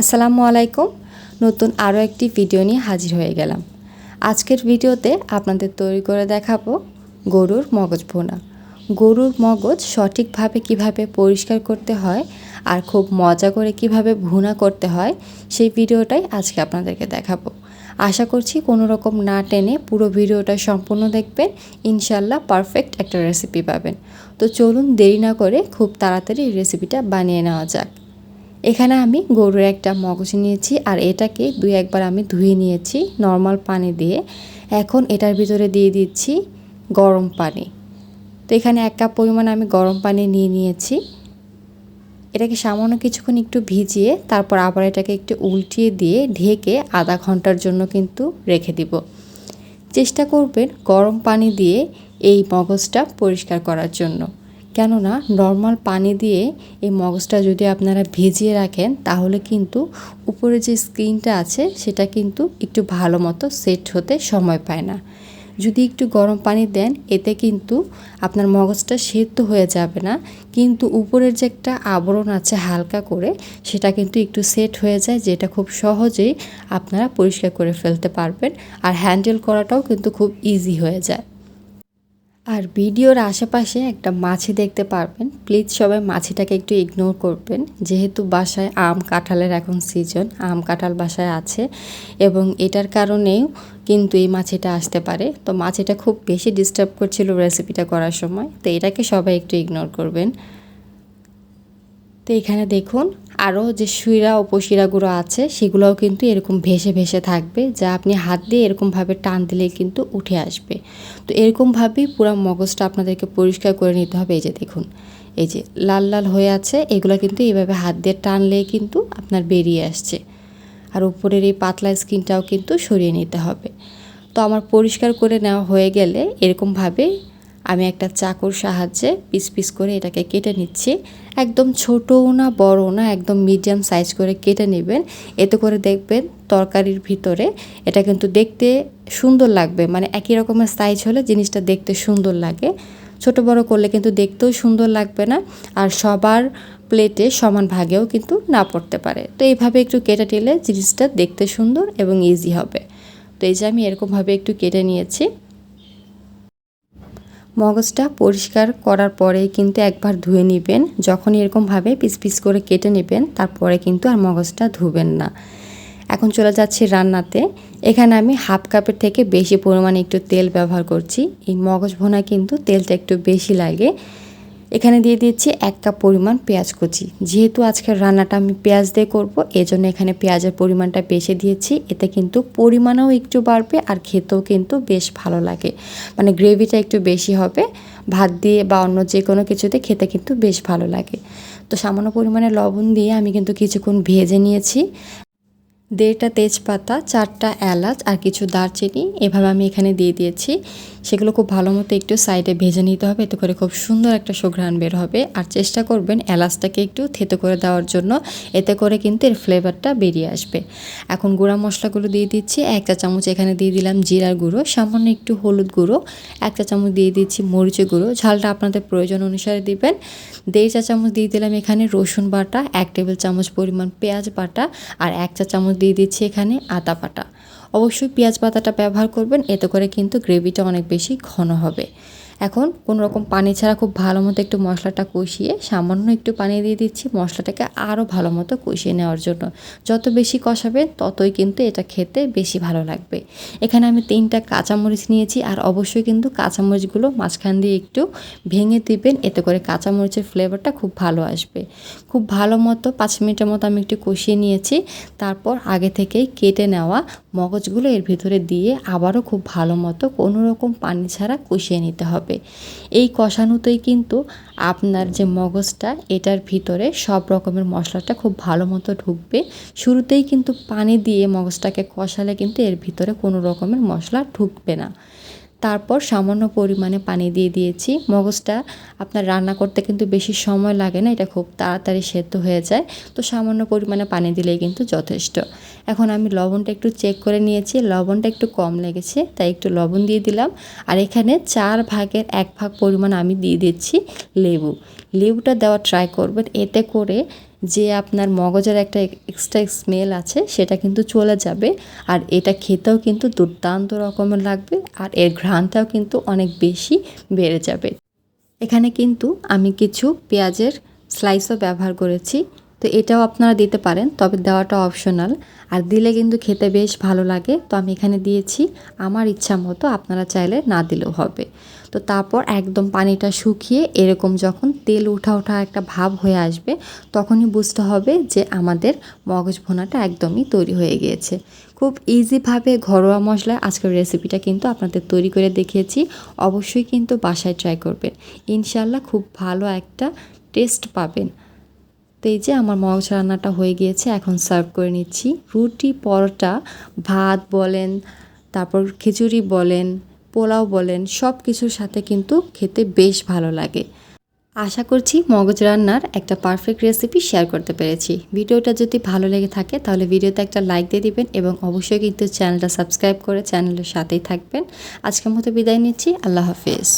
আসসালামু আলাইকুম। নতুন আরও একটি ভিডিও নিয়ে হাজির হয়ে গেলাম। আজকের ভিডিওতে আপনাদের তৈরি করে দেখাবো গরুর মগজ ভোনা। গরুর মগজ সঠিকভাবে কীভাবে পরিষ্কার করতে হয় আর খুব মজা করে কীভাবে ভুনা করতে হয়, সেই ভিডিওটাই আজকে আপনাদেরকে দেখাবো। আশা করছি কোনো রকম না টেনে পুরো ভিডিওটা সম্পূর্ণ দেখবেন ইনশাল্লাহ পারফেক্ট একটা রেসিপি পাবেন। তো চলুন দেরি না করে খুব তাড়াতাড়ি রেসিপিটা বানিয়ে নেওয়া যাক। এখানে আমি গরুর একটা মগজ নিয়েছি আর এটাকে দুই একবার আমি ধুয়ে নিয়েছি নর্মাল পানি দিয়ে। এখন এটার ভিতরে দিয়ে দিচ্ছি গরম পানি। তো এখানে এক কাপ পরিমাণ আমি গরম পানি নিয়ে নিয়েছি। এটাকে সামান্য কিছুক্ষণ একটু ভিজিয়ে তারপর আবার এটাকে একটু উল্টিয়ে দিয়ে ঢেকে আধা ঘণ্টার জন্য কিন্তু রেখে দিব। চেষ্টা করবেন গরম পানি দিয়ে এই মগজটা পরিষ্কার করার জন্য। কেননা নর্মাল পানি দিয়ে এই মগজটা যদি আপনারা ভিজিয়ে রাখেন, তাহলে কিন্তু উপরে যে স্ক্রিনটা আছে, সেটা কিন্তু একটু ভালো মতো সেট হতে সময় পায় না। যদি একটু গরম পানি দেন, এতে কিন্তু আপনার মগজটা সেদ্ধ হয়ে যাবে না। কিন্তু উপরের যে একটা আবরণ আছে হালকা করে, সেটা কিন্তু একটু সেট হয়ে যায়, যেটা খুব সহজেই আপনারা পরিষ্কার করে ফেলতে পারবেন। আর হ্যান্ডেল করাটাও কিন্তু খুব ইজি হয়ে যায়। আর ভিডিওর আশেপাশে একটা মাছি দেখতে পারবেন। প্লিজ সবাই মাছিটাকে একটু ইগনোর করবেন। যেহেতু বাসায় আম কাঁঠালের এখন সিজন আম কাঁঠাল বাসায় আছে এবং এটার কারণেও কিন্তু এই মাছিটা আসতে পারে। তো মাছিটা খুব বেশি ডিস্টার্ব করছিল রেসিপিটা করার সময়। তো এটাকে সবাই একটু ইগনোর করবেন। তো এখানে দেখুন, আরও যে শিরা উপশিরাগুলো আছে, সেগুলোও কিন্তু এরকম ভেসে ভেসে থাকবে, যা আপনি হাত দিয়ে এরকমভাবে টান দিলে কিন্তু উঠে আসবে। তো এরকমভাবেই পুরো মগজটা আপনাদেরকে পরিষ্কার করে নিতে হবে, এই যে দেখুন। এই যে লাল লাল হয়ে আছে, এগুলো কিন্তু এইভাবে হাত দিয়ে টানলে কিন্তু আপনার বেরিয়ে আসছে। আর উপরের এই পাতলা স্কিনটাও কিন্তু সরিয়ে নিতে হবে। তো আমার পরিষ্কার করে নেওয়া হয়ে গেলে এরকমভাবে আমি একটা চাকুর সাহায্যে পিস পিস করে এটাকে কেটে নিচ্ছি। একদম ছোটও না, বড়ও না, একদম মিডিয়াম সাইজ করে কেটে নেবেন। এতে করে দেখবেন তরকারির ভিতরে এটা কিন্তু দেখতে সুন্দর লাগবে। মানে একই রকমের সাইজ হলে জিনিসটা দেখতে সুন্দর লাগে। ছোট বড় করলে কিন্তু দেখতেও সুন্দর লাগবে না আর সবার প্লেটে সমান ভাগেও কিন্তু না পড়তে পারে। তো এইভাবে একটু কেটে নিলে জিনিসটা দেখতে সুন্দর এবং ইজি হবে। তো এই যে আমি এরকমভাবে একটু কেটে নিয়েছি। মগজটা পরিষ্কার করার পরে কিন্তু একবার ধুয়ে নেবেন। যখন এরকমভাবে পিস পিস করে কেটে নেবেন, তারপরে কিন্তু আর মগজটা ধুবেন না। এখন চলে যাচ্ছি রান্নাতে। এখানে আমি হাফ কাপের থেকে বেশি পরিমাণে একটু তেল ব্যবহার করছি। এই মগজ ভোনা কিন্তু তেলটা একটু বেশি লাগে। এখানে দিয়ে দিচ্ছি এক কাপ পরিমাণ পেঁয়াজ কুচি। যেহেতু আজকের রান্নাটা আমি পেঁয়াজ দিয়ে করব, এজন্য এখানে পেঁয়াজের পরিমাণটা বেশি দিয়েছি। এতে কিন্তু পরিমাণও একটু বাড়বে আর খেতেও কিন্তু বেশ ভালো লাগে। মানে গ্রেভিটা একটু বেশি হবে, ভাত দিয়ে বা অন্য যে কোনো কিছুতে খেতে কিন্তু বেশ ভালো লাগে। তো সামান্য পরিমাণে লবণ দিয়ে আমি কিন্তু কিছুক্ষণ ভেজে নিয়েছি। দেড়টা তেজপাতা, চারটা এলাচ আর কিছু দারচিনি এভাবে আমি এখানে দিয়ে দিয়েছি। সেগুলো খুব ভালো মতো একটু সাইডে ভেজে নিতে হবে, এতে করে খুব সুন্দর একটা সুঘ্রাণ বের হবে। আর চেষ্টা করবেন এলাচটাকে একটু থেতো করে দেওয়ার জন্য, এতে করে কিন্তু এর ফ্লেভারটা বেরিয়ে আসবে। এখন গুঁড়া মশলাগুলো দিয়ে দিচ্ছি, এক চা চামচ এখানে দিয়ে দিলাম জিরার গুঁড়ো, সামান্য একটু হলুদ গুঁড়ো, এক চা চামচ দিয়ে দিচ্ছি মরিচের গুঁড়ো। ঝালটা আপনাদের প্রয়োজন অনুসারে দিবেন। দেড় চা চামচ দিয়ে দিলাম এখানে রসুন বাটা, এক টেবিল চামচ পরিমাণ পেঁয়াজ বাটা আর এক চা চামচ দিয়ে দিচ্ছি এখানে আদা বাটা। অবশ্যই পেঁয়াজ পাতাটা ব্যবহার করবেন, এতে করে কিন্তু গ্রেভিটা অনেক বেশি ঘন হবে। এখন কোনো রকম পানি ছাড়া খুব ভালো মতো একটু মশলাটা কষিয়ে সামান্য একটু পানি দিয়ে দিচ্ছি মশলাটাকে আরও ভালো মতো কষিয়ে নেওয়ার জন্য। যত বেশি কষাবেন ততই কিন্তু এটা খেতে বেশি ভালো লাগবে। এখানে আমি তিনটা কাঁচামরিচ নিয়েছি আর অবশ্যই কিন্তু কাঁচামরিচগুলো মাঝখান দিয়ে একটু ভেঙে দিবেন, এতে করে কাঁচামরিচের ফ্লেভারটা খুব ভালো আসবে। খুব ভালো মতো পাঁচ মিনিটের মতো আমি একটু কষিয়ে নিয়েছি, তারপর আগে থেকেই কেটে নেওয়া মগজগুলো এর ভিতরে দিয়ে আবারও খুব ভালো মতো কোনো রকম পানি ছাড়া কষিয়ে নিতে হবে। হবে। এই কষানোতেই কিন্তু আপনার যে মগজটা, এটার ভিতরে সব রকমের মশলাটা খুব ভালো মতো ঢুকবে। শুরুতেই কিন্তু পানি দিয়ে মগজটাকে কষালে কিন্তু এর ভিতরে কোনো রকমের মশলা ঢুকবে না। তারপর সামান্য পরিমাণে পানি দিয়ে দিয়েছি। মগজটা আপনার রান্না করতে কিন্তু বেশি সময় লাগে না, এটা খুব তাড়াতাড়ি সেদ্ধ হয়ে যায়। তো সামান্য পরিমাণে পানি দিলেই কিন্তু যথেষ্ট। এখন আমি লবণটা একটু চেক করে নিয়েছি, লবণটা একটু কম লেগেছে, তাই একটু লবণ দিয়ে দিলাম। আর এখানে চার ভাগের এক ভাগ পরিমাণ আমি দিয়ে দিচ্ছি লেবু। লেবুটা দেওয়া ট্রাই করবেন। এতে করে যে আপনার মগজের একটা এক্সট্রা স্মেল আছে, সেটা কিন্তু চলে যাবে। আর এটা খেতেও কিন্তু দুর্দান্ত রকমের লাগবে আর এর ঘ্রাণটাও কিন্তু অনেক বেশি বেড়ে যাবে। এখানে কিন্তু আমি কিছু পেঁয়াজের স্লাইসও ব্যবহার করেছি। তো এটাও আপনারা দিতে পারেন, তবে দেওয়াটা অপশনাল আর দিলে কিন্তু খেতে বেশ ভালো লাগে, তো আমি এখানে দিয়েছি। আমার ইচ্ছা মতো আপনারা চাইলে না দিলেও হবে। তো তারপর একদম পানিটা শুকিয়ে এরকম যখন তেল উঠা ওঠা একটা ভাব হয়ে আসবে, তখনই বুঝতে হবে যে আমাদের মগজ ভোনাটা একদমই তৈরি হয়ে গিয়েছে। খুব ইজিভাবে ঘরোয়া মশলায় আজকের রেসিপিটা কিন্তু আপনাদের তৈরি করে দেখিয়েছি, অবশ্যই কিন্তু বাসায় ট্রাই করবেন। ইনশাল্লাহ খুব ভালো একটা টেস্ট পাবেন। এই যে আমার মগজ রান্নাটা হয়ে গিয়েছে, এখন সার্ভ করে নিচ্ছি। রুটি, পরোটা, ভাত বলেন, তারপর খিচুড়ি বলেন, পোলাও বলেন সব কিছুর সাথে কিন্তু খেতে বেশ ভালো লাগে। আশা করছি মগজ রান্নার একটা পারফেক্ট রেসিপি শেয়ার করতে পেরেছি। ভিডিওটা যদি ভালো লেগে থাকে, তাহলে ভিডিওতে একটা লাইক দিয়ে দিবেন এবং অবশ্যই কিন্তু চ্যানেলটা সাবস্ক্রাইব করে চ্যানেলের সাথেই থাকবেন। আজকের মতো বিদায় নিচ্ছি, আল্লাহ হাফিজ।